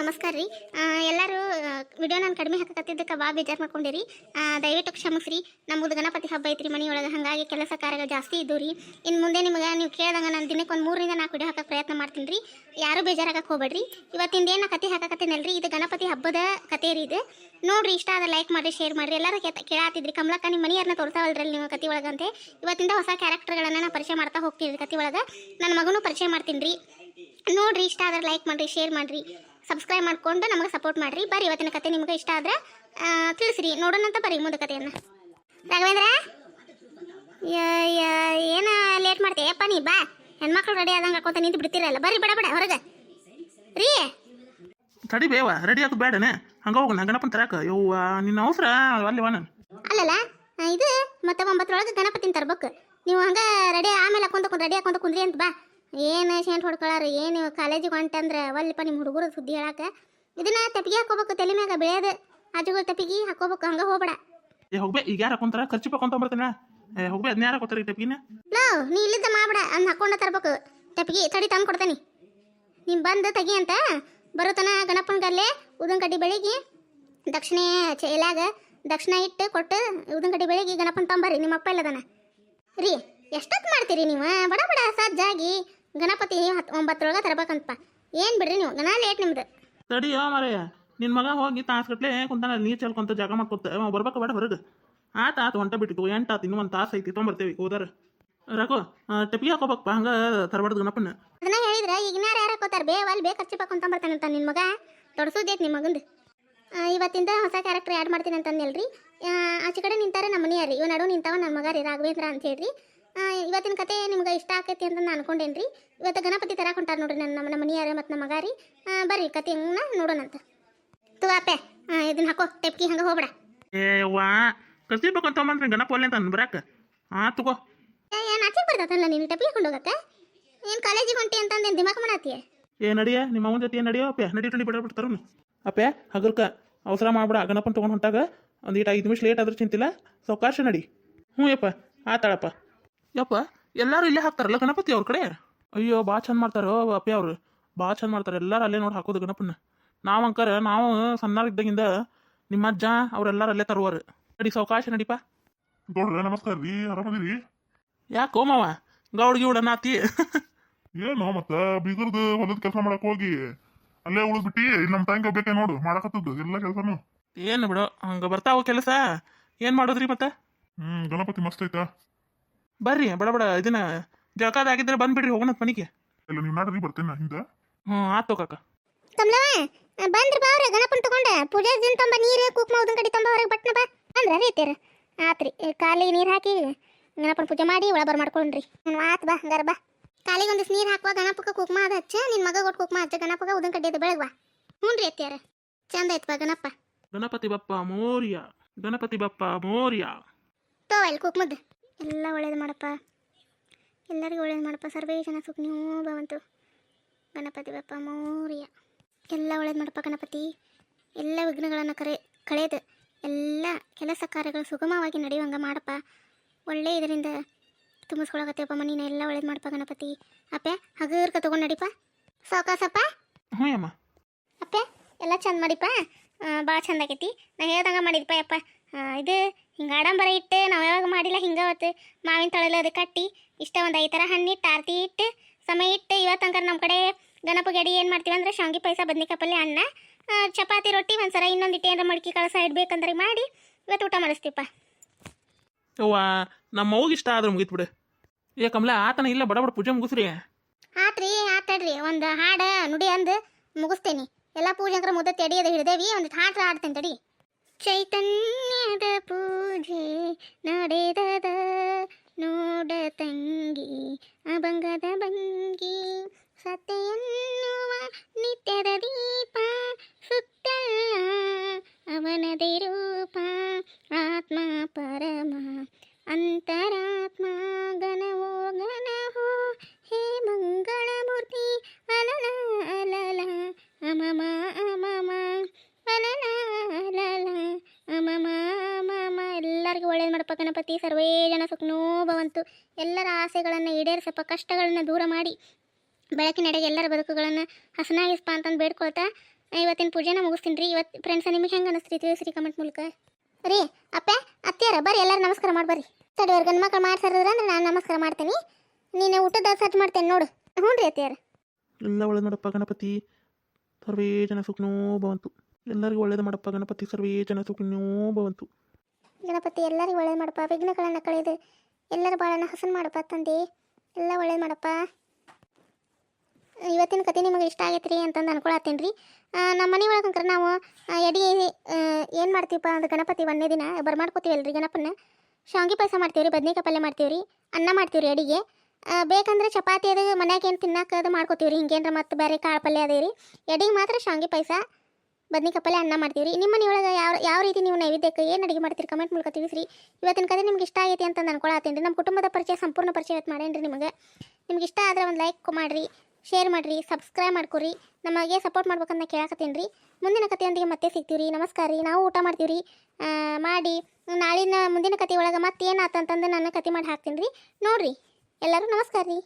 ನಮಸ್ಕಾರ ರೀ. ಎಲ್ಲರೂ ವಿಡಿಯೋ ನಾನು ಕಡಿಮೆ ಹಾಕಕತ್ತಿದ್ದಕ್ಕೆ ಭಾಳ ಬೇಜಾರು ಮಾಡ್ಕೊಂಡಿರಿ. ದಯವಿಟ್ಟು ಕ್ಷಮಿಸ್ರಿ. ನಮ್ಮದು ಗಣಪತಿ ಹಬ್ಬ ಐತ್ರಿ ಮನೆಯೊಳಗೆ, ಹಾಗಾಗಿ ಕೆಲಸ ಕಾರ್ಯಗಳು ಜಾಸ್ತಿ ಇದ್ದು ರೀ ಇನ್ನು ಮುಂದೆ ನಿಮಗೆ ನೀವು ಕೇಳ್ದಂಗೆ ನಾನು ದಿನಕ್ಕೆ ಒಂದು ಮೂರರಿಂದ ನಾಲ್ಕು ವಿಡಿಯೋ ಹಾಕಕ್ಕೆ ಪ್ರಯತ್ನ ಮಾಡ್ತೀನಿ ರೀ ಯಾರೂ ಬೇಜಾರಾಗಕ್ಕೆ ಹೋಗ್ಬೇಡ್ರಿ. ಇವತ್ತಿಂದ ಏನು ಕತೆ ಹಾಕಕತ್ತೀನಲ್ರಿ, ಇದು ಗಣಪತಿ ಹಬ್ಬದ ಕತೆ ರೀ ಇದು. ನೋಡ್ರಿ, ಇಷ್ಟ ಆದ ಲೈಕ್ ಮಾಡಿರಿ ಶೇರ್ ಮಾಡಿರಿ. ಎಲ್ಲರೂ ಕೇಳಾತಿದ್ರಿ. ಕಮಲಕ್ಕ ನಿಮ್ಮ ಮನೆಯವ್ರನ್ನ ತೋರ್ಸಾವಲ್ರಿ ನೀವು ಕತೆ ಒಳಗಂತೆ ಇವತ್ತಿಂದ ಹೊಸ ಕ್ಯಾರೆಕ್ಟರ್ಗಳನ್ನು ನಾನು ಪರಿಚಯ ಮಾಡ್ತಾ ಹೋಗ್ತೀನಿ ಕತೆ ಒಳಗೆ. ನನ್ನ ಮಗನೂ ಪರಿಚಯ ಮಾಡ್ತೀನಿ ರೀ ನೋಡ್ರಿ, ಇಷ್ಟ ಆದ್ರೆ ಲೈಕ್ ಮಾಡಿರಿ ಶೇರ್ ಮಾಡ್ರಿ. ಸಬ್ಸ್ಕ್ರೈಬ್ ಮಾಡ್ಕೊಂಡು ನಮಗೆ ಸಪೋರ್ಟ್ ಮಾಡಿರಿ. ಬರ್ರಿ ಇವತ್ತಿನ ಕತೆ ನಿಮ್ಗೆ ಇಷ್ಟ ಆದ್ರೆ ತಿಳಿಸ್ರಿ. ನೋಡೋಣಂತ ಬರ್ರಿ ಮುಂದೆ ಕತೆಯನ್ನ. ರಾಘವೇಂದ್ರ? ಏನು ಲೇಟ್ ಮಾಡ್ತೀಯಪ್ಪ ನೀ ಬಾ. ಹೆಣ್ಮಕ್ಳು ರೆಡಿ ಆದಂಗೆ ಹಾಕೋತ ನಿಂತು ಬಿಡ್ತೀರಲ್ಲ. ಬರ್ರಿ ಬೇಡ ಬೇಡ ಹೊರಗೆ. ರೀ. ತಡಿ ಬೇವ ರೆಡಿ ಆಗೋದು ಬೇಡನೆ. ಹಂಗ ಹೋಗ ನಾ ಗಣಪನ ತರಕ. ಯವ್ವ ನಿನ್ನ ಅವಸರ? ಅಲ್ಲಿ ವಾಣ ಅಲ್ಲಲ್ಲ ಇದು ಮತ್ತೆ ಒಂಬತ್ತರೊಳಗೆ ಗಣಪತಿನ ತರ್ಬೇಕು. ನೀವು ಹಂಗೆ ರೆಡಿ ಆಮೇಲೆ ಹಾಕೊಂತ ರೆಡಿ ಹಾಕೊಂತ ಕುಂದ್ರಿ ಅಂತ ಬಾ. ಏನು ಶೇಂಟ್ ಹೊಡ್ಕೊಳಾರ? ಏನು ಕಾಲೇಜಿಗೆ ಹೊಂಟಂದ್ರೆ? ಅವಲ್ಲಪ್ಪ ನಿಮ್ಮ ಹುಡುಗರು ಸುದ್ದಿ ಹೇಳಾಕ? ಇದನ್ನ ತಪ್ಪಿಗೆ ಹಾಕೋಬೇಕು ತಲೆ ಮ್ಯಾಗ ಬೆಳೆಯೋದು ಆಜುಗಳು ತಪ್ಪಿಗೆ ಹಾಕೋಬೇಕು ಹಂಗ ಹೋಗ್ಬೇಡ. ಏ ಹೋಗ್ಬೇ ಈಗ ಯಾರು ಹಾಕೊಂತಾರ? ಖರ್ಚು ಹಾಕೊಂತ ಬರ್ತಾನೆ ಹೋಗ್ಬೇ ಅದನ್ನ ಯಾರು ಹಾಕೋತಾರ ಈ ಲೋ ನೀ ಇಲ್ಲಿದ್ದ ಮಾಡ್ಬೇಡ ಅನ್ನ ಹಾಕೊಂಡ ತರ್ಬೇಕು. ತಪ್ಪಿಗೆ ತಡಿ ತಂದು ಕೊಡ್ತೇನೆ. ನೀನು ಬಂದು ತೆಗಿ ಅಂತ ಬರುತ್ತನ ಗಣಪನ ಗಲ್ಲೆ ಉದನ್ ಕಡ್ಡಿ ಬೆಳಿಗ್ಗೆ ದಕ್ಷಿಣೆ ಚೇಲಾಗ ದಕ್ಷಿಣ ಇಟ್ಟು ಕೊಟ್ಟು ಉದನ್ ಕಡ್ಡಿ ಬೆಳಿಗ್ಗೆ ಗಣಪನ ತಂಬರ್ರಿ ನಿಮ್ಮ ಅಪ್ಪ ಇಲ್ಲದನ. ರೀ ಎಷ್ಟೊತ್ತು ಮಾಡ್ತೀರಿ ನೀವು? ಬಡ ಬಡ ಸಜ್ಜಾಗಿ ಗಣಪತಿ ಹತ್ತು ಒಂಬತ್ತರೊಳಗೆ ತರಬೇಕಂತ ಏನು ಬಿಡ್ರಿ ನೀವು? ಗಣ ಲೇಟ್ ನಿಮ್ದು. ತಡಿ ಮರೆಯ. ನಿನ್ನ ಮಗ ಹೋಗಿ ತಾಸ್ಗಟ್ಲೆ ಕುಂತಾನ ನೀರು ಚೆಲ್ಕೊಂತ ಜಾಗ ಮಾಡ್ಕೊತ ಅವ ಬರ್ಬೇಕ ಬೇಡ ಹೊರಗೆ. ಆತ ಆತ ಹೊಂಟ ಬಿಟ್ಟಿತ್ತು ಎಂಟು ಆತು ಇನ್ನೂ ಒಂದು ತಾಸು ಐತಿ ತೊಗೊಂಬರ್ತೇವೆ ಹೋದಾರ. ರಘು ಟೆಪಿ ಹಾಕೋಬೇಕಪ್ಪ ಹಂಗ ತರಬಾರ್ದು ಗಣಪನ ಅದನ್ನ ಹೇಳಿದ್ರೆ ಈಗಿನಾರ ಯಾರು ಹಾಕೋತಾರ? ಬೇ ಅಲ್ಲಿ ಬೇಕು ಖರ್ಚು ಅಂತ ನಿನ್ನ ಮಗ. ತೊಡಸೋದೈತೆ ನಿಮ್ಮ ಮಗಂದು. ಇವತ್ತಿಂದ ಹೊಸ ಕ್ಯಾರೆಕ್ಟರ್ ಆ್ಯಡ್ ಮಾಡ್ತೀನಿ ಅಂತಂದೇಳ್ರಿ ಆಚೆ ಕಡೆ ನಿಂತಾರೆ ನಮ್ಮ ಮನೆಯಾರಿ ಇವ ನಡು ನಿಂತಾವ ನನ್ನ ಮಗ ರೀ ರಾಘವೇಂದ್ರ ಅಂತ ಹೇಳ್ರಿ. ಇವತ್ತಿನ ಕತೆ ನಿಮ್ಗೆ ಇಷ್ಟ ಆಕೈತಿ ಅಂತ ನಾನು ಅನ್ಕೊಂಡೇನ್ರಿ. ಇವತ್ತು ಗಣಪತಿ ತರ ಹೊಂಟಾರ ನೋಡ್ರಿ ನನ್ನ ನಮ್ಮ ಮನೆಯಾರ ಮತ್ತು ನಮ್ಮ ಮಗಾರಿ. ಬರ್ರಿ ಕತೆ ನೋಡೋಣಂತ ತು ಅಪ್ಪೆ ಇದನ್ನ ಹಾಕೋ ಟೆಪ್ಕಿ ಹಂಗೆ ಹೋಗ್ಬೇಡ. ಏ ವಾ ಕಸಿಬೇಕು ಬೇಕಂತ ತೊಗೊಂಬಂದ್ರಿ ಗಣಪ ಒಲ್ಲೆ ಅಂತ ಅನ್ಬರಾಕ ಹಾ ತಗೋ. ಏನು ಆಚೆ ಬರ್ತದಲ್ಲ ನೀನು ಟೆಪ್ಕಿ ಹಾಕೊಂಡು ಹೋಗತ್ತೆ ಏನು ಕಾಲೇಜಿಗೆ ಹೊಂಟಿ ಅಂತಂದೇನು ದಿಮಾಕ್ ಮಾಡತ್ತೀಯ? ಏ ನಡಿಯ ನಿಮ್ಮ ಅವನ ಜೊತೆ ನಡಿಯೋ ಅಪ್ಪೆ? ನಡಿ ಬಿಡ ಬಿಡ್ತಾರ ಅಪ್ಪೆ ಹಗಲ್ಕ ಅವಸರ ಮಾಡ್ಬಿಡ ಗಣಪನ ತೊಗೊಂಡು ಹೊಂಟಾಗ. ಒಂದು ಈಟ ಐದು ನಿಮಿಷ ಲೇಟ್ ಆದ್ರೂ ಚಿಂತಿಲ್ಲ. ಸೌಕಾಶ ನಡಿ. ಹ್ಞೂ ಯಪ್ಪ ಆತಾಳಪ್ಪ ಯಪ್ಪ ಎಲ್ಲರೂ ಇಲ್ಲೇ ಹಾಕ್ತಾರಲ್ಲ ಗಣಪತಿ ಅವ್ರ ಕಡೆ? ಅಯ್ಯೋ ಭಾಳ ಚಂದ ಮಾಡ್ತಾರೋ ಅಪ್ಪಿ ಅವ್ರು. ಭಾಳ ಚಂದ ಮಾಡ್ತಾರೆ ಎಲ್ಲರೂ ಅಲ್ಲೇ ನೋಡಿ ಹಾಕೋದು ಗಣಪನ ನಾವು ಅಂಕರ ನಾವು ಸಣ್ಣಾರಿದ್ದಾಗಿಂದ ನಿಮ್ಮ ಅಜ್ಜ ಅವರೆಲ್ಲರೂ ಅಲ್ಲೇ ತರುವರು ನಡಿ ಸಾವಕಾಶ ನಡಿಪ. ಗೌಡ್ರ ನಮಸ್ಕಾರ ರೀ ಆರಾಮದಿರಿ? ಯಾಕೋ ಮಾವ? ಗೌಡ್ಗಿ ಉಡ ನಾತಿ ಏನು ಮತ್ತ ಬೀಗರ್ದು ಹೊಲದ ಕೆಲಸ ಮಾಡಕ್ ಹೋಗಿ. ಅಲ್ಲೇ ಉಳಿದ್ ಬಿಟ್ಟಿ ಇಲ್ಲಿ ನಮ್ಮ ತಂಗಿ ಬೇಕೆ ನೋಡು ಮಾಡಕತ್ತದ್ದು ಎಲ್ಲ ಕೆಲಸನು. ಏನು ಬಿಡು ಹಂಗೆ ಬರ್ತಾವ ಕೆಲಸ? ಏನು ಮಾಡೋದ್ರಿ ಮತ್ತೆ? ಹ್ಞೂ ಗಣಪತಿ ಮಸ್ತ್ ಐತಾ. ಬರ್ರಿ ಬಡ ಬಡ ಇದನ್ನ ಜಳಕಾದಾಗಿದ್ರೆ ಬಂದ್ಬಿಡ್ರಿ ಹೋಗೋಣ ಮನೆಗೆ. ಇಲ್ಲ ನೀವು ನಾಡ್ರಿ ಬರ್ತೇನೆ ಹಿಂದೆ? ಹ್ಞೂ ಆತು ಕಾಕ ಕಮಲವ ಬಂದ್ರ ಬಾ ಅವ್ರೆ ಗಣಪನ್ ತಗೊಂಡ. ಪೂಜೆ ದಿನ ತುಂಬ ನೀರು ಕುಕ್ಮ ಉದನ್ ಕಡಿ ತುಂಬ ಹೊರಗೆ ಬಟ್ನ ಬಾ. ಅಂದ್ರ ರೀತಿಯರ ಆತ್ರಿ ಕಾಲಿ ಕಾಲಿಗೆ ನೀರು ಹಾಕಿ ಗಣಪನ ಪೂಜೆ ಮಾಡಿ ಒಳಬರ್ ಮಾಡ್ಕೊಂಡ್ರಿ. ಹ್ಞೂ ಆತ್ ಬಾ ಹಂಗಾರ ಬಾ. ಕಾಲಿಗೆ ಒಂದಿಷ್ಟು ನೀರು ಹಾಕುವ ಗಣಪಕ್ಕೆ ಕುಕ್ಮ ಅದ ಹಚ್ಚ ನಿನ್ನ ಮಗ ಕೊಟ್ಟು ಕುಕ್ಮ ಹಚ್ಚ ಗಣಪಕ ಉದನ್ ಕಡ್ಡಿ ಅದು ಬೆಳಗ್ವಾ. ಹ್ಞೂ ರೀ ಅತ್ಯಾರ ಚಂದ ಐತ್ ಬಾ ಗಣಪ. ಗಣಪತಿ ಬಪ್ಪ ಮೋರ್ಯ ಗಣಪತಿ ಬಪ್ಪ ಮೋರ್ಯ. ತೋ ಇಲ್ಲಿ ಕುಕ್ಮದ್ದು ಎಲ್ಲ ಒಳ್ಳೇದು ಮಾಡಪ್ಪ. ಎಲ್ಲರಿಗೂ ಒಳ್ಳೇದು ಮಾಡಪ್ಪ. ಸರ್ವೇ ಜನ ಸುಖ ನೀವು ಭವಂತು. ಗಣಪತಿ ಬಪ್ಪ ಮೌರ್ಯ. ಎಲ್ಲ ಒಳ್ಳೇದು ಮಾಡಪ್ಪ ಗಣಪತಿ. ಎಲ್ಲ ವಿಘ್ನಗಳನ್ನು ಕರೆ ಕಳೆದು ಎಲ್ಲ ಕೆಲಸ ಕಾರ್ಯಗಳು ಸುಗಮವಾಗಿ ನಡೆಯುವಂಗೆ ಮಾಡಪ್ಪ. ಒಳ್ಳೆ ಇದರಿಂದ ತುಂಬಿಸ್ಕೊಳಕತ್ತೀವಪ್ಪ ಮನೀನ ಎಲ್ಲ ಒಳ್ಳೇದು ಮಾಡಪ್ಪ ಗಣಪತಿ. ಅಪ್ಪೆ ಹಗರ್ಕ ತಗೊಂಡು ನಡಿಪ. ಸಾವಕಾಸಪ್ಪ. ಹ್ಞೂ ಅಮ್ಮ ಅಪ್ಪೆ ಎಲ್ಲ ಚಂದ ಮಾಡಿಪ್ಪ. ಭಾಳ ಚಂದ ಆಗೈತಿ. ನಾ ಹೇಳ್ದಂಗೆ ಮಾಡಿದಪ್ಪ ಯಪ್ಪ. ಇದು ಹಿಂಗೆ ಆಡಂಬರ ಇಟ್ಟು ನಾವು ಯಾವಾಗ ಮಾಡಿಲ್ಲ ಹಿಂಗೆ ಅವತ್ತು ಮಾವಿನ ತಳಲು ಅದು ಕಟ್ಟಿ ಇಷ್ಟ ಒಂದು ಐದು ಥರ ಹಣ್ಣಿಟ್ಟು ಆರತಿ ಇಟ್ಟು ಸಮಯ ಇಟ್ಟು ಇವತ್ತಂಕರ್ ನಮ್ಮ ಕಡೆ ಗಣಪ ಗಡಿ ಏನು ಮಾಡ್ತೀವಿ ಅಂದ್ರೆ ಶಾವಿಗೆ ಪಾಯಸ ಬದ್ನಿಕಾಯಿ ಪಲ್ಯ ಅನ್ನ ಚಪಾತಿ ರೊಟ್ಟಿ ಒಂದ್ಸರ ಇನ್ನೊಂದು ಇಟ್ಟು ಏನಾರ ಮಡ್ಕಿ ಕಳಸ ಇಡ್ಬೇಕಂದ್ರೆ ಮಾಡಿ ಇವತ್ತು ಊಟ ಮಾಡಿಸ್ತೀಪ್ಪ. ಅವ್ವಾ ನಮ್ಮ ಅವ್ಗೆ ಇಷ್ಟ ಆದ್ರೆ ಮುಗೀತು ಬಿಡು. ಏ ಕಮಲ ಆತನ ಇಲ್ಲ ಬಡ ಬಡ ಪೂಜೆ ಮುಗಿಸ್ರಿ. ಆತ್ರಿ ಆತಾಡ್ರಿ ಒಂದು ಹಾಡು ನುಡಿ ಅಂದು ಮುಗಿಸ್ತೇನೆ. ಎಲ್ಲ ಪೂಜೆ ಅಂದ್ರೆ ಮುದ್ದೆ ಅದು ಹಿಡ್ದೇವಿ ಒಂದು ಹಾಡು ಆಡ್ತೇನೆ ತಡಿ. ಚೈತನ್ಯದ ಪೂಜೆ ನಡೆದದ. ನೋಡ ತಂಗಿ ಅಭಂಗದ ಭಂಗಿ ಸತ್ಯೆನ್ನುವ ಒಳ್ಳೇದು ಮಾಡಪ್ಪ ಗಣಪತಿ. ಸರ್ವೇ ಜನ ಸುಖನೋ ಭವಂತು. ಎಲ್ಲರ ಆಸೆಗಳನ್ನು ಈಡೇರಿಸಪ್ಪ, ಕಷ್ಟಗಳನ್ನು ದೂರ ಮಾಡಿ. ಬೆಳಕಿನೆಡೆಗೆ ಎಲ್ಲರ ಬದುಕುಗಳನ್ನು ಹಸನಾಗಿಸ್ಪ ಅಂತಂದು ಬೇಡ್ಕೊಳ್ತಾ ಇವತ್ತಿನ ಪೂಜೆನ ಮುಗಿಸ್ತೀನಿ ರೀ. ಇವತ್ತು ಫ್ರೆಂಡ್ಸ್ ನಿಮಗೆ ಹೆಂಗೆ ಅನಿಸ್ತೀರಿ ತಿಳಿಸ್ರಿ ಕಮೆಂಟ್ ಮೂಲಕ. ರೀ, ಅಪ್ಪ, ಅತ್ತಿಯಾರ, ಬರ್ರಿ, ಎಲ್ಲರೂ ನಮಸ್ಕಾರ ಮಾಡಿ ಬರ್ರಿ. ಅವ್ರ ಗಂಡು ಮಕ್ಕಳು ಮಾಡ್ಸಾರಿದ್ರೆ ಅಂದ್ರೆ ನಾನು ನಮಸ್ಕಾರ ಮಾಡ್ತೀನಿ. ನೀನು ಊಟದ ಸರ್ಚ್ ಮಾಡ್ತೇನೆ ನೋಡು. ಹ್ಞೂ ರೀ ಅತ್ತಿಯಾರ. ಎಲ್ಲ ಒಳ್ಳೆ ಮಾಡಪ್ಪ ಗಣಪತಿ. ಸರ್ವೇ ಜನ ಸುಖನೋ ಭವಂತು. ಎಲ್ಲರಿಗೂ ಒಳ್ಳೇದು ಮಾಡಪ್ಪ ಗಣಪತಿ. ಸರ್ವೇ ಜನ ಸುಖನೋ ಭವಂತು. ಗಣಪತಿ ಎಲ್ಲರಿಗೂ ಒಳ್ಳೇದು ಮಾಡಪ್ಪ, ವಿಘ್ನಗಳನ್ನು ಕಳೆದು ಎಲ್ಲರ ಬಾಳನ್ನು ಹಸನ್ ಮಾಡಪ್ಪ ತಂದೆ. ಎಲ್ಲ ಒಳ್ಳೇದು ಮಾಡಪ್ಪ. ಇವತ್ತಿನ ಕತೆ ನಿಮಗೆ ಇಷ್ಟ ಆಗೈತೆ ರೀ ಅಂತಂದು ಅನ್ಕೊಳತ್ತೀನಿ ರೀ ನಮ್ಮ ಮನೆ ಒಳಗೆ ನಾವು ಎಡಿ ಏನು ಮಾಡ್ತೀವಪ್ಪ ಅಂದ್ರೆ ಗಣಪತಿ ಒಂದನೇ ದಿನ ಬರ್ಮಾಡ್ಕೋತೀವಲ್ಲ ರೀ ಗಣಪನ ಶಾವಿಗೆ ಪಾಯಸ ಮಾಡ್ತೀವಿ ರೀ ಬದ್ನಿಕಾಯಿ ಪಲ್ಯ ಮಾಡ್ತೀವಿ ರೀ ಅನ್ನ ಮಾಡ್ತೀವಿ ರೀ ಅಡಿಗೆ ಬೇಕಂದ್ರೆ ಚಪಾತಿ ಅದು ಮನ್ಯಾಗ ಏನು ತಿನ್ನಕ್ಕೆ ಅದು ಮಾಡ್ಕೋತೀವಿ ರೀ ಹಿಂಗೇನ್ರ ಮತ್ತು ಬೇರೆ ಕಾಳು ಪಲ್ಯ ಅದೇ ರೀ. ಎಡಿಗೆ ಮಾತ್ರ ಶಾವಿಗೆ ಪಾಯಸ. ಬದ್ನಿಕಾಯಿ ಪಲ್ಯ ಅನ್ನ ಮಾಡ್ತೀವಿ ರೀ ನಿಮ್ಮ ಮನೆಯೊಳಗೆ ಯಾವ ಯಾವ ರೀತಿ ನೀವು ನೈವೇದ್ಯಕ್ಕೆ ಏನು ಅಡುಗೆ ಮಾಡ್ತೀರಿ ಕಮೆಂಟ್ ಮೂಲಕ ತಿಳಿಸ್ರಿ ಇವತ್ತಿನ ಕತೆ ನಿಮ್ಗೆ ಇಷ್ಟ ಆಗೈತಿ ಅಂತ ಅನ್ಕೊಳತ್ತೀನಿ ರೀ. ನಮ್ಮ ಕುಟುಂಬದ ಪರಿಚಯ ಸಂಪೂರ್ಣ ಪರಿಚಯ ಇವತ್ತು ರೀ ನಿಮಗೆ. ನಿಮ್ಗೆ ಇಷ್ಟ ಆದರೆ ಒಂದು ಲೈಕ್ ಮಾಡಿರಿ ಶೇರ್ ಮಾಡಿರಿ ಸಬ್ಸ್ಕ್ರೈಬ್ ಮಾಡ್ಕೊರಿ. ನಮಗೆ ಸಪೋರ್ಟ್ ಮಾಡ್ಬೇಕಂತ ಕೇಳಕತ್ತೀನಿ ರೀ. ಮುಂದಿನ ಕಥೆಯೊಂದಿಗೆ ಮತ್ತೆ ಸಿಗ್ತೀವಿ ರೀ ನಮಸ್ಕಾರ ರೀ. ನಾವು ಊಟ ಮಾಡ್ತೀವಿ ರೀ ಮಾಡಿ ನಾಳಿನ ಮುಂದಿನ ಕತೆ ಮತ್ತೆ ಏನಾತಂತಂದು ನಾನು ಕತೆ ಮಾಡಿ ಹಾಕ್ತೀನಿ ರೀ. ನೋಡಿರಿ. ಎಲ್ಲರೂ ನಮಸ್ಕಾರ ರೀ.